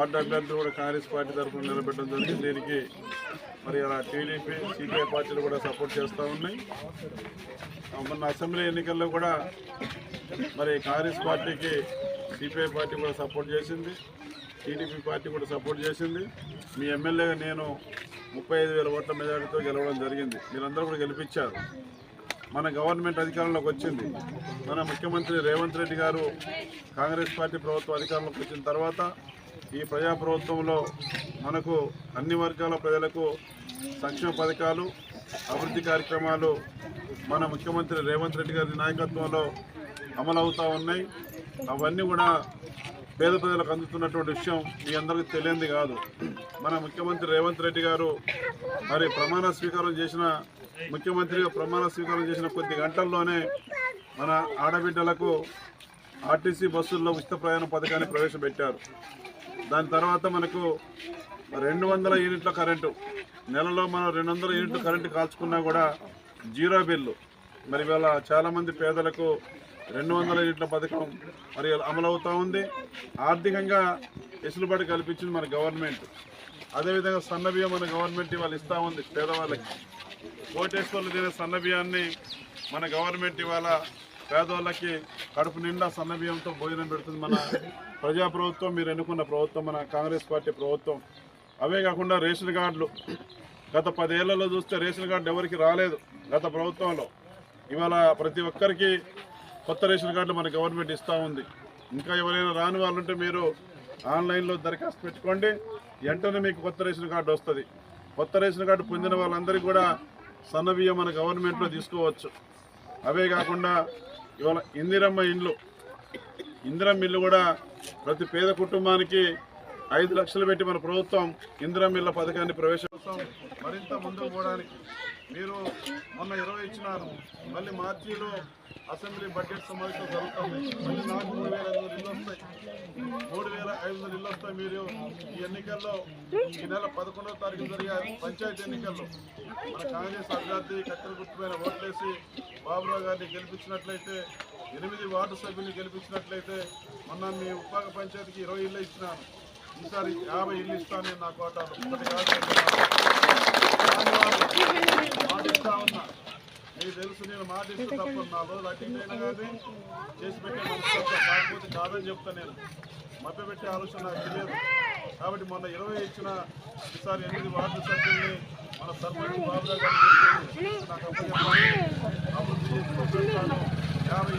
Ward అభ్యర్థులు కూడా Congress party తరఫున నిలబెట్టడం జరిగింది. దీనికి మరి అలా టీడీపీ సిపిఐ పార్టీలు కూడా సపోర్ట్ చేస్తూ ఉన్నాయి. మొన్న అసెంబ్లీ ఎన్నికల్లో కూడా మరి కాంగ్రెస్ పార్టీకి సిపిఐ పార్టీ కూడా సపోర్ట్ చేసింది. టీడీపీ పార్టీ కూడా సపోర్ట్ చేసింది. మీ ఎమ్మెల్యేగా నేను ముప్పై ఐదు వేల ఓట్ల మెజారిటీతో గెలవడం జరిగింది. మీరందరూ కూడా గెలిపించారు. మన గవర్నమెంట్ అధికారంలోకి వచ్చింది. మన ముఖ్యమంత్రి రేవంత్ రెడ్డి గారు కాంగ్రెస్ పార్టీ ప్రభుత్వం అధికారంలోకి వచ్చిన తర్వాత ఈ ప్రజా ప్రభుత్వంలో మనకు అన్ని వర్గాల ప్రజలకు సంక్షేమ పథకాలు అభివృద్ధి కార్యక్రమాలు మన ముఖ్యమంత్రి రేవంత్ రెడ్డి గారి నాయకత్వంలో అమలవుతూ ఉన్నాయి. అవన్నీ కూడా పేద ప్రజలకు అందుతున్నటువంటి విషయం మీ అందరికీ తెలియంది కాదు. మన ముఖ్యమంత్రి రేవంత్ రెడ్డి గారు మరి ప్రమాణ స్వీకారం చేసిన ముఖ్యమంత్రిగా ప్రమాణ స్వీకారం చేసిన కొద్ది గంటల్లోనే మన ఆడబిడ్డలకు ఆర్టీసీ బస్సుల్లో ఉచిత ప్రయాణ పథకాన్ని ప్రవేశపెట్టారు. దాని తర్వాత మనకు రెండు వందల యూనిట్ల కరెంటు. నెలలో మనం రెండు వందల యూనిట్ల కరెంటు కాల్చుకున్నా కూడా జీరో బిల్లు. మరి ఇవాళ చాలామంది పేదలకు రెండు వందల యూనిట్ల పథకం మరి అమలవుతూ ఉంది. ఆర్థికంగా వెసులుబాటు కల్పించింది మన గవర్నమెంట్. అదేవిధంగా సన్నబియ్యం మన గవర్నమెంట్ ఇవాళ ఇస్తూ ఉంది పేదవాళ్ళకి. కోటేశ్వర్లు తినే సన్నబియ్యాన్ని మన గవర్నమెంట్ ఇవాళ పేదవాళ్ళకి కడుపు నిండా సన్నబియ్యంతో భోజనం పెడుతుంది మన ప్రజా ప్రభుత్వం మీరు ఎన్నుకున్న ప్రభుత్వం మన కాంగ్రెస్ పార్టీ ప్రభుత్వం. అవే కాకుండా రేషన్ కార్డులు. గత పదేళ్ళలో చూస్తే రేషన్ కార్డు ఎవరికి రాలేదు గత ప్రభుత్వంలో. ఇవాళ ప్రతి ఒక్కరికి కొత్త రేషన్ కార్డులు మన గవర్నమెంట్ ఇస్తూ ఉంది. ఇంకా ఎవరైనా రాని వాళ్ళుంటే మీరు ఆన్లైన్లో దరఖాస్తు పెట్టుకోండి. వెంటనే మీకు కొత్త రేషన్ కార్డు వస్తుంది. కొత్త రేషన్ కార్డు పొందిన వాళ్ళందరికీ కూడా సన్నబియ్యం మన గవర్నమెంట్లో తీసుకోవచ్చు. అవే కాకుండా ఇవాళ ఇందిరమ్మ ఇండ్లు. ఇందిరమ్మ ఇల్లు కూడా ప్రతి పేద కుటుంబానికి ఐదు లక్షలు పెట్టి మన ప్రభుత్వం ఇందిరమ్మ ఇళ్ళ పథకాన్ని ప్రవేశిస్తాం మరింత ముందుకు పోవడానికి మీరు మొన్న ఇరవై ఇచ్చినారు. మళ్ళీ మార్చిలో అసెంబ్లీ బడ్జెట్ సమావేశం జరుగుతుంది. మళ్ళీ నాకు మూడు వేల ఐదు వందలు ఇల్లు వస్తాయి. మూడు వేల ఐదు వందలు ఇల్లు వస్తాయి మీరు. ఈ ఎన్నికల్లో ఈ నెల పదకొండవ తారీఖు జరిగే పంచాయతీ ఎన్నికల్లో మన కాంగ్రెస్ అభ్యర్థి కత్తెర గుర్తుపైన ఓట్లేసి బాబురావు గారిని గెలిపించినట్లయితే ఎనిమిది వార్డు సభ్యుల్ని గెలిపించినట్లయితే మొన్న మీ ఉపాక పంచాయతీకి ఇరవై ఇల్లు ఇచ్చినాను. ఈసారి యాభై ఇల్లు ఇస్తాను నేను నా కోటాలు. కాదు. ఉన్నా. మీకు తెలుసు నేను మాట తప్పు నా రోజులు అటెండ్ కానీ చేసి పెట్టే మనసు కాకపోతే కాదని చెప్తా నేను. మభ్య పెట్టే ఆలోచన నాకు తెలియదు. కాబట్టి మొన్న ఇరవై ఇచ్చిన ఈసారి ఎనిమిది వార్డు సభ్యుల్ని యాభై